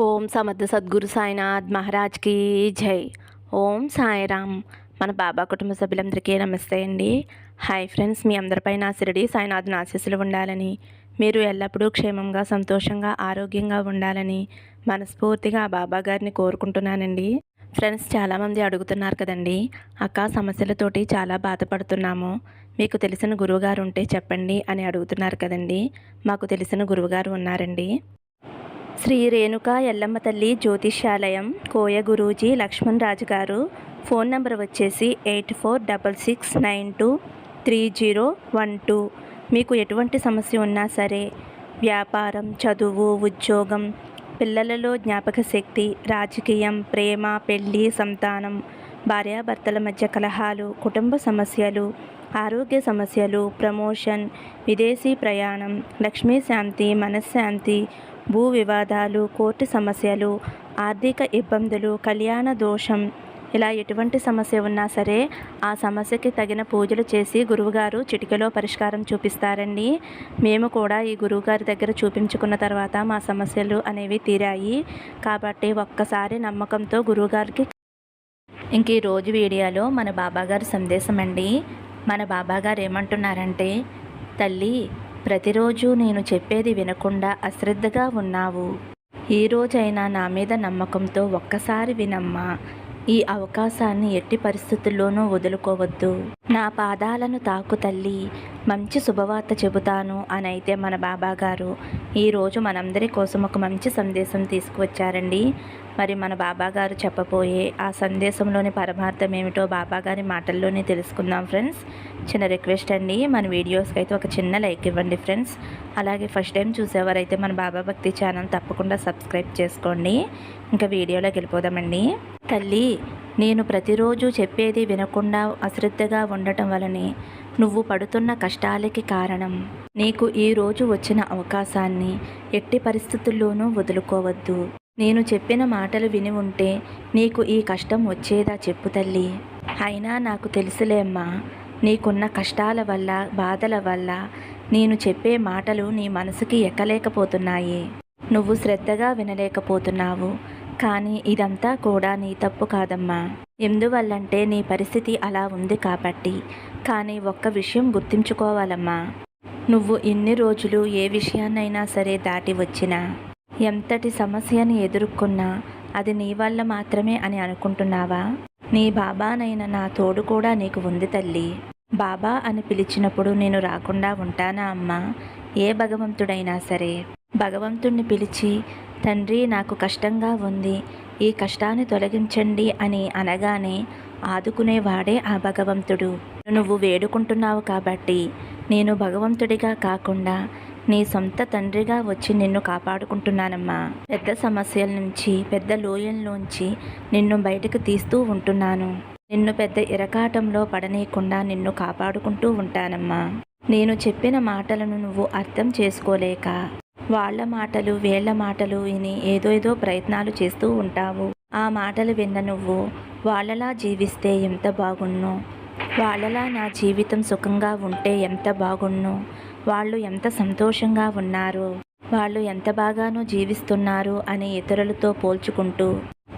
ఓం సమర్థ సద్గురు సాయినాథ్ మహారాజ్కి జై. ఓం సాయిరామ్. మన బాబా కుటుంబ సభ్యులందరికీ నమస్తే అండి. హాయ్ ఫ్రెండ్స్ మీ అందరిపైన సిరిడి సాయినాథ్ ఆశీస్సులు ఉండాలని మీరు ఎల్లప్పుడూ క్షేమంగా సంతోషంగా ఆరోగ్యంగా ఉండాలని మనస్ఫూర్తిగా ఆ బాబా గారిని కోరుకుంటున్నానండి. ఫ్రెండ్స్ చాలామంది అడుగుతున్నారు కదండి అక్క సమస్యలతోటి చాలా బాధపడుతున్నాము. మీకు తెలిసిన గురువుగారు ఉంటే చెప్పండి అని అడుగుతున్నారు కదండి. మాకు తెలిసిన గురువుగారు ఉన్నారండి. శ్రీ రేణుక ఎల్లమ్మ తల్లి జ్యోతిష్యాలయం కోయ గురూజీ లక్ష్మణ్ రాజు గారు. ఫోన్ నంబర్ వచ్చేసి eight four double six nine two three zero one two. మీకు ఎటువంటి సమస్య ఉన్నా సరే వ్యాపారం చదువు ఉద్యోగం పిల్లలలో జ్ఞాపక శక్తి రాజకీయం ప్రేమ పెళ్ళి సంతానం భార్యాభర్తల మధ్య కలహాలు కుటుంబ సమస్యలు ఆరోగ్య సమస్యలు ప్రమోషన్ విదేశీ ప్రయాణం లక్ష్మీ శాంతి మనశ్శాంతి భూ వివాదాలు కోర్టు సమస్యలు ఆర్థిక ఇబ్బందులు కళ్యాణ దోషం. ఇలా ఎటువంటి సమస్య ఉన్నా సరే ఆ సమస్యకి తగిన పూజలు చేసి గురువుగారు చిటికలో పరిష్కారం చూపిస్తారండి. మేము కూడా ఈ గురువుగారి దగ్గర చూపించుకున్న తర్వాత మా సమస్యలు అనేవి తీరాయి. కాబట్టి ఒక్కసారి నమ్మకంతో గురువుగారికి ఇంక ఈ రోజు వీడియోలో మన బాబాగారి సందేశం అండి మన బాబాగారు ఏమంటున్నారంటే తల్లి ప్రతిరోజు నేను చెప్పేది వినకుండా అశ్రద్ధగా ఉన్నావు. ఈరోజైనా రోజైనా నా మీద నమ్మకంతో ఒక్కసారి వినమ్మా. ఈ అవకాశాన్ని ఎట్టి పరిస్థితుల్లోనూ వదులుకోవద్దు. నా పాదాలను తాకు తల్లి. మంచి శుభవార్త చెబుతాను అని అయితే మన బాబాగారు. ఈరోజు మనందరి కోసం ఒక మంచి సందేశం తీసుకువచ్చారండి. మరి మన బాబాగారు చెప్పబోయే ఆ సందేశంలోని పరమార్థం ఏమిటో బాబాగారి మాటల్లోనే తెలుసుకుందాం ఫ్రెండ్స్. చిన్న రిక్వెస్ట్ అండి మన వీడియోస్కి అయితే ఒక చిన్న లైక్ ఇవ్వండి ఫ్రెండ్స్. అలాగే ఫస్ట్ టైం చూసేవారైతే మన బాబా భక్తి ఛానల్ తప్పకుండా సబ్స్క్రైబ్ చేసుకోండి. ఇంకా వీడియోలోకి వెళ్ళిపోదామండి. తల్లి నేను ప్రతిరోజు చెప్పేది వినకుండా అశ్రద్ధగా ఉండటం వలనే నువ్వు పడుతున్న కష్టాలకి కారణం. నీకు ఈ రోజు వచ్చిన అవకాశాన్ని ఎట్టి పరిస్థితుల్లోనూ వదులుకోవద్దు. నేను చెప్పిన మాటలు విని ఉంటే నీకు ఈ కష్టం వచ్చేదా చెప్పు తల్లి. అయినా నాకు తెలుసులేమ్మా నీకున్న కష్టాల వల్ల బాధల వల్ల నేను చెప్పే మాటలు నీ మనసుకి ఎక్కలేకపోతున్నాయి. నువ్వు శ్రద్ధగా వినలేకపోతున్నావు కానీ ఇదంతా కూడా నీ తప్పు కాదమ్మా. ఎందువల్లంటే నీ పరిస్థితి అలా ఉంది కాబట్టి కానీ ఒక్క విషయం గుర్తుంచుకోవాలమ్మా. నువ్వు ఇన్ని రోజులు ఏ విషయాన్నైనా సరే దాటి వచ్చినా ఎంతటి సమస్యని ఎదుర్కొన్నా అది నీ వల్ల మాత్రమే అని అనుకుంటున్నావా? నీ బాబానైన నా తోడు కూడా నీకు ఉంది తల్లి. బాబా అని పిలిచినప్పుడు నేను రాకుండా ఉంటానా అమ్మా? ఏ భగవంతుడైనా సరే. భగవంతుణ్ణి పిలిచి తండ్రి నాకు కష్టంగా ఉంది. ఈ కష్టాన్ని తొలగించండి అని అనగానే ఆదుకునేవాడే ఆ భగవంతుడు. నువ్వు వేడుకుంటున్నావు కాబట్టి నేను భగవంతుడిగా కాకుండా నీ సొంత తండ్రిగా వచ్చి నిన్ను కాపాడుకుంటున్నానమ్మా. పెద్ద సమస్యల నుంచి పెద్ద లోయల్లోంచి నిన్ను బయటకు తీస్తూ ఉంటున్నాను. నిన్ను పెద్ద ఇరకాటంలో పడనీయకుండా నిన్ను కాపాడుకుంటూ ఉంటానమ్మా. నేను చెప్పిన మాటలను నువ్వు అర్థం చేసుకోలేక వాళ్ళ మాటలు వీళ్ళ మాటలు విని ఏదో ఏదో ప్రయత్నాలు చేస్తూ ఉంటావు. ఆ మాటలు విన్న నువ్వు వాళ్ళలా జీవిస్తే ఎంత బాగున్నో వాళ్ళలా నా జీవితం సుఖంగా ఉంటే ఎంత బాగున్నో వాళ్ళు ఎంత సంతోషంగా ఉన్నారు వాళ్ళు ఎంత బాగానో జీవిస్తున్నారు అని ఇతరులతో పోల్చుకుంటూ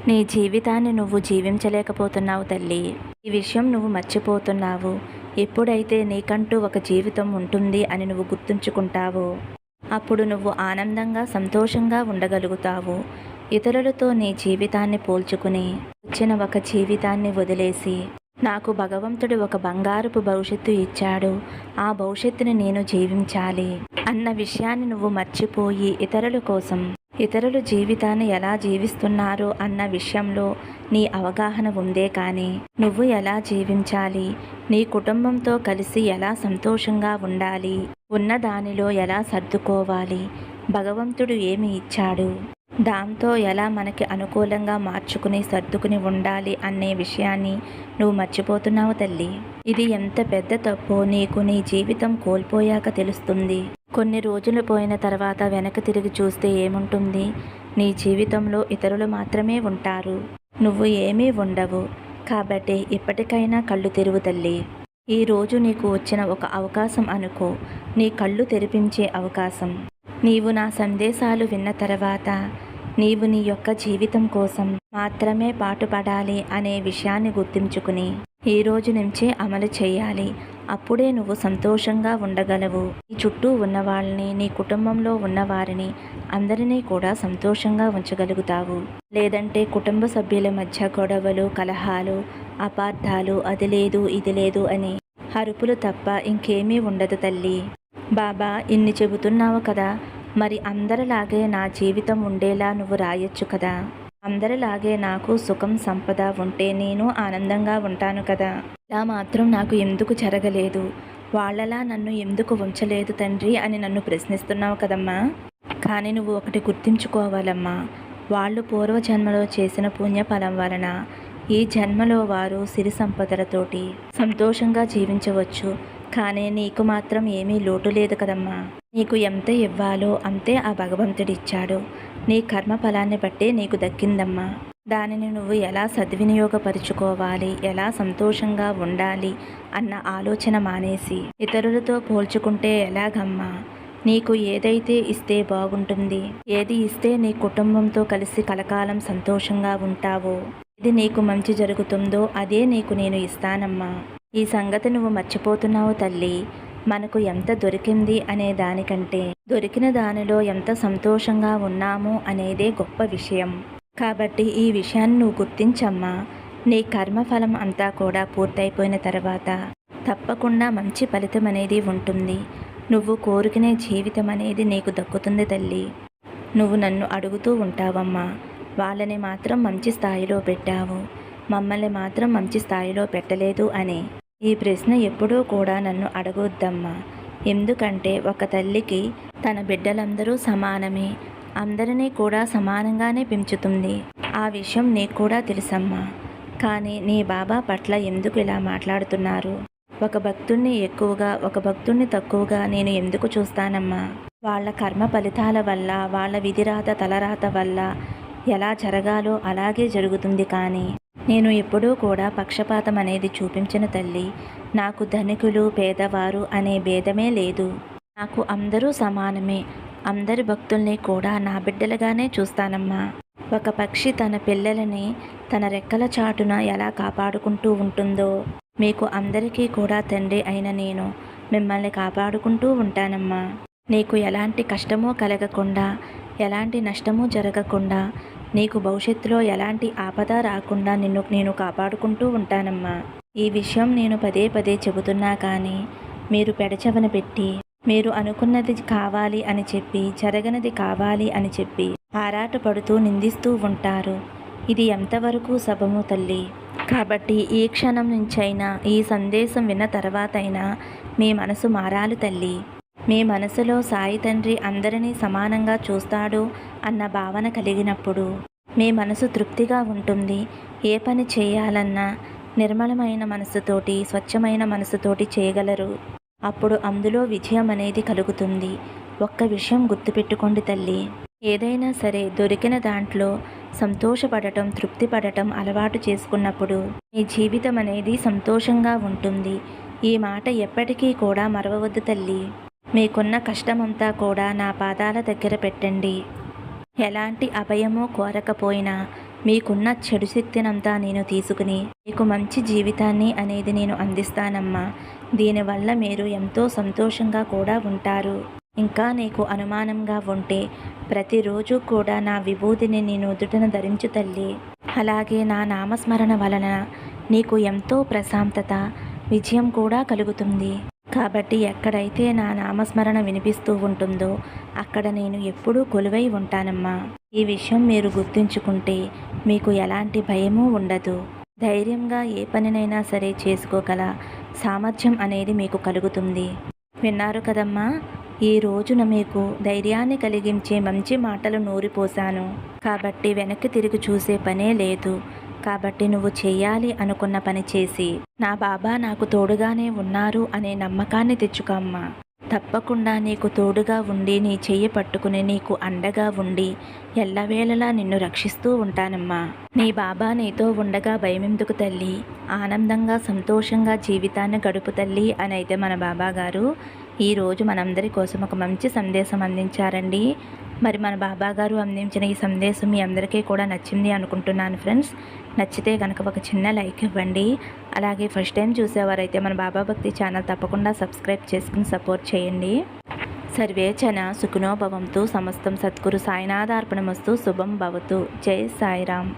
నీ జీవితాన్ని నువ్వు జీవించలేకపోతున్నావు తల్లి. ఈ విషయం నువ్వు మర్చిపోతున్నావు. ఎప్పుడైతే నీకంటూ ఒక జీవితం ఉంటుంది అని నువ్వు గుర్తుంచుకుంటావో అప్పుడు నువ్వు ఆనందంగా సంతోషంగా ఉండగలుగుతావు. ఇతరులతో నీ జీవితాన్ని పోల్చుకుని వచ్చిన ఒక జీవితాన్ని వదిలేసి నాకు భగవంతుడు ఒక బంగారపు భవిష్యత్తు ఇచ్చాడు. ఆ భవిష్యత్తుని నేను జీవించాలి. అన్న విషయాన్ని నువ్వు మర్చిపోయి ఇతరుల కోసం ఇతరులు జీవితాన్ని ఎలా జీవిస్తున్నారు అన్న విషయంలో నీ అవగాహన ఉందే కానీ నువ్వు ఎలా జీవించాలి? నీ కుటుంబంతో కలిసి ఎలా సంతోషంగా ఉండాలి? ఉన్న దానిలో ఎలా సర్దుకోవాలి? భగవంతుడు ఏమి ఇచ్చాడు? దాంతో ఎలా మనకి అనుకూలంగా మార్చుకుని సర్దుకుని ఉండాలి అనే విషయాన్ని నువ్వు మర్చిపోతున్నావు తల్లి. ఇది ఎంత పెద్ద తప్పో నీకు నీ జీవితం కోల్పోయాక తెలుస్తుంది. కొన్ని రోజులు పోయిన తర్వాత వెనక తిరిగి చూస్తే ఏముంటుంది? నీ జీవితంలో ఇతరులు మాత్రమే ఉంటారు. నువ్వు ఏమీ ఉండవు. కాబట్టి ఇప్పటికైనా కళ్ళు తెరువు తల్లి. ఈ రోజు నీకు వచ్చిన ఒక అవకాశం అనుకో. నీ కళ్ళు తెరిపించే అవకాశం. నీవు నా సందేశాలు విన్న తర్వాత నీవు నీ యొక్క జీవితం కోసం మాత్రమే పాటుపడాలి అనే విషయాన్ని గుర్తుంచుకుని ఈ రోజు నుంచే అమలు చేయాలి. అప్పుడే నువ్వు సంతోషంగా ఉండగలవు. నీ చుట్టూ ఉన్నవాళ్ళని నీ కుటుంబంలో ఉన్నవారిని అందరినీ కూడా సంతోషంగా ఉంచగలుగుతావు. లేదంటే కుటుంబ సభ్యుల మధ్య గొడవలు కలహాలు అపార్థాలు అది లేదు ఇది లేదు అని అరుపులు తప్ప ఇంకేమీ ఉండదు తల్లి. బాబా ఇన్ని చెబుతున్నావు కదా. మరి అందరిలాగే నా జీవితం ఉండేలా నువ్వు రాయొచ్చు కదా. అందరిలాగే నాకు సుఖం సంపద ఉంటే నేను ఆనందంగా ఉంటాను కదా. ఇలా మాత్రం నాకు ఎందుకు జరగలేదు? వాళ్ళలా నన్ను ఎందుకు ఉంచలేదు తండ్రి అని నన్ను ప్రశ్నిస్తున్నావు కదమ్మా. కానీ నువ్వు ఒకటి గుర్తించుకోవాలమ్మా. వాళ్ళు పూర్వజన్మలో చేసిన పుణ్యఫలం వలన ఈ జన్మలో వారు సిరి సంపదలతోటి సంతోషంగా జీవించవచ్చు. కానీ నీకు మాత్రం ఏమీ లోటు లేదు కదమ్మా. నీకు ఎంత ఇవ్వాలో అంతే ఆ భగవంతుడిచ్చాడు. నీ కర్మ ఫలాన్ని బట్టే నీకు దక్కిందమ్మా. దానిని నువ్వు ఎలా సద్వినియోగపరుచుకోవాలి ఎలా సంతోషంగా ఉండాలి అన్న ఆలోచన మానేసి ఇతరులతో పోల్చుకుంటే ఎలాగమ్మా? నీకు ఏదైతే ఇస్తే బాగుంటుంది ఏది ఇస్తే నీ కుటుంబంతో కలిసి కలకాలం సంతోషంగా ఉంటావో ఇది నీకు మంచి జరుగుతుందో అదే నీకు నేను ఇస్తానమ్మా. ఈ సంగతి నువ్వు మర్చిపోతున్నావు తల్లి. మనకు ఎంత దొరికింది అనే దానికంటే దొరికిన దానిలో ఎంత సంతోషంగా ఉన్నాము అనేదే గొప్ప విషయం. కాబట్టి ఈ విషయాన్ని నువ్వు గుర్తించమ్మా. నీ కర్మఫలం అంతా కూడా పూర్తయిపోయిన తర్వాత తప్పకుండా మంచి ఫలితం అనేది ఉంటుంది. నువ్వు కోరుకునే జీవితం అనేది నీకు దక్కుతుంది తల్లి. నువ్వు నన్ను అడుగుతూ ఉంటావమ్మా. వాళ్ళని మాత్రం మంచి స్థాయిలో పెట్టావు. మమ్మల్ని మాత్రం మంచి స్థాయిలో పెట్టలేదు అని. ఈ ప్రశ్న ఎప్పుడూ కూడా నన్ను అడగొద్దమ్మా. ఎందుకంటే ఒక తల్లికి తన బిడ్డలందరూ సమానమే. అందరినీ కూడా సమానంగానే పెంచుతుంది. ఆ విషయం నీకు కూడా తెలుసమ్మా. కానీ నీ బాబా పట్ల ఎందుకు ఇలా మాట్లాడుతున్నారు? ఒక భక్తుణ్ణి ఎక్కువగా ఒక భక్తుణ్ణి తక్కువగా నేను ఎందుకు చూస్తానమ్మా? వాళ్ళ కర్మ ఫలితాల వల్ల వాళ్ళ విధిరాత తలరాత వల్ల ఎలా జరగాలో అలాగే జరుగుతుంది కానీ నేను ఎప్పుడూ కూడా పక్షపాతం అనేది చూపించిన తల్లి. నాకు ధనికులు పేదవారు అనే భేదమే లేదు. నాకు అందరూ సమానమే. అందరి భక్తుల్ని కూడా నా బిడ్డలుగానే చూస్తానమ్మా. ఒక పక్షి తన పిల్లలని తన రెక్కల చాటున ఎలా కాపాడుకుంటూ ఉంటుందో మీకు అందరికీ కూడా తండ్రి అయిన నేను మిమ్మల్ని కాపాడుకుంటూ ఉంటానమ్మా. నీకు ఎలాంటి కష్టమో కలగకుండా ఎలాంటి నష్టము జరగకుండా నీకు భవిష్యత్తులో ఎలాంటి ఆపద రాకుండా నిన్ను నేను కాపాడుకుంటూ ఉంటానమ్మా. ఈ విషయం నేను పదే పదే చెబుతున్నా కానీ మీరు పెడచెవన పెట్టి మీరు అనుకున్నది కావాలి అని చెప్పి జరగనిది కావాలి అని చెప్పి ఆరాటపడుతూ నిందిస్తూ ఉంటారు. ఇది ఎంతవరకు సభము తల్లి? కాబట్టి ఈ క్షణం నుంచైనా ఈ సందేశం విన్న తర్వాతైనా మీ మనసు మారాలి తల్లి. మీ మనసులో సాయి తండ్రి అందరినీ సమానంగా చూస్తాడు అన్న భావన కలిగినప్పుడు మీ మనసు తృప్తిగా ఉంటుంది. ఏ పని చేయాలన్నా నిర్మలమైన మనసుతోటి స్వచ్ఛమైన మనసుతోటి చేయగలరు. అప్పుడు అందులో విజయం అనేది కలుగుతుంది. ఒక్క విషయం గుర్తుపెట్టుకోండి తల్లి. ఏదైనా సరే దొరికిన దాంట్లో సంతోషపడటం తృప్తి పడటం అలవాటు చేసుకున్నప్పుడు మీ జీవితం అనేది సంతోషంగా ఉంటుంది. ఈ మాట ఎప్పటికీ కూడా మరవవద్దు తల్లి. మీకున్న కష్టమంతా కూడా నా పాదాల దగ్గర పెట్టండి. ఎలాంటి అభయమో కోరకపోయినా మీకున్న చెడు శక్తినంతా నేను తీసుకుని మీకు మంచి జీవితాన్ని అనేది నేను అందిస్తానమ్మా. దీనివల్ల మీరు ఎంతో సంతోషంగా కూడా ఉంటారు. ఇంకా నీకు అనుమానంగా ఉంటే ప్రతిరోజు కూడా నా విభూతిని నేను నుదుటను ధరించు తల్లి. అలాగే నా నామస్మరణ వలన నీకు ఎంతో ప్రశాంతత విజయం కూడా కలుగుతుంది. కాబట్టి ఎక్కడైతే నా నామస్మరణ వినిపిస్తూ ఉంటుందో అక్కడ నేను ఎప్పుడూ కొలువై ఉంటానమ్మా. ఈ విషయం మీరు గుర్తుంచుకుంటే మీకు ఎలాంటి భయమూ ఉండదు. ధైర్యంగా ఏ పనినైనా సరే చేసుకోగల సామర్థ్యం అనేది మీకు కలుగుతుంది. విన్నారు కదమ్మా ఈ రోజున మీకు ధైర్యాన్ని కలిగించే మంచి మాటలు నూరిపోశాను కాబట్టి వెనక్కి తిరిగి చూసే పనే లేదు. కాబట్టి నువ్వు చేయాలి అనుకున్న పని చేసి నా బాబా నాకు తోడుగానే ఉన్నారు అనే నమ్మకాన్ని తెచ్చుకమ్మా తప్పకుండా నీకు తోడుగా ఉండి నీ చెయ్యి పట్టుకుని నీకు అండగా ఉండి ఎల్లవేళలా నిన్ను రక్షిస్తూ ఉంటానమ్మా. నీ బాబా నీతో ఉండగా భయమెందుకు తల్లి? ఆనందంగా సంతోషంగా జీవితాన్ని గడుపు తల్లి అని అయితే మన బాబా గారు ఈరోజు మనందరి కోసం ఒక మంచి సందేశం అందించారండి. మరి మన బాబా గారు అందించిన ఈ సందేశం మీ అందరికీ కూడా నచ్చింది అనుకుంటున్నాను ఫ్రెండ్స్. నచ్చితే కనుక ఒక చిన్న లైక్ ఇవ్వండి. అలాగే ఫస్ట్ టైం చూసేవారైతే మన బాబా భక్తి ఛానల్ తప్పకుండా సబ్స్క్రైబ్ చేసుకుని సపోర్ట్ చేయండి. సర్వేచన సుఖినోభవంతు సమస్తం సద్గురు సాయినాథార్పణమస్తు శుభం భవతు. జై సాయిరామ్.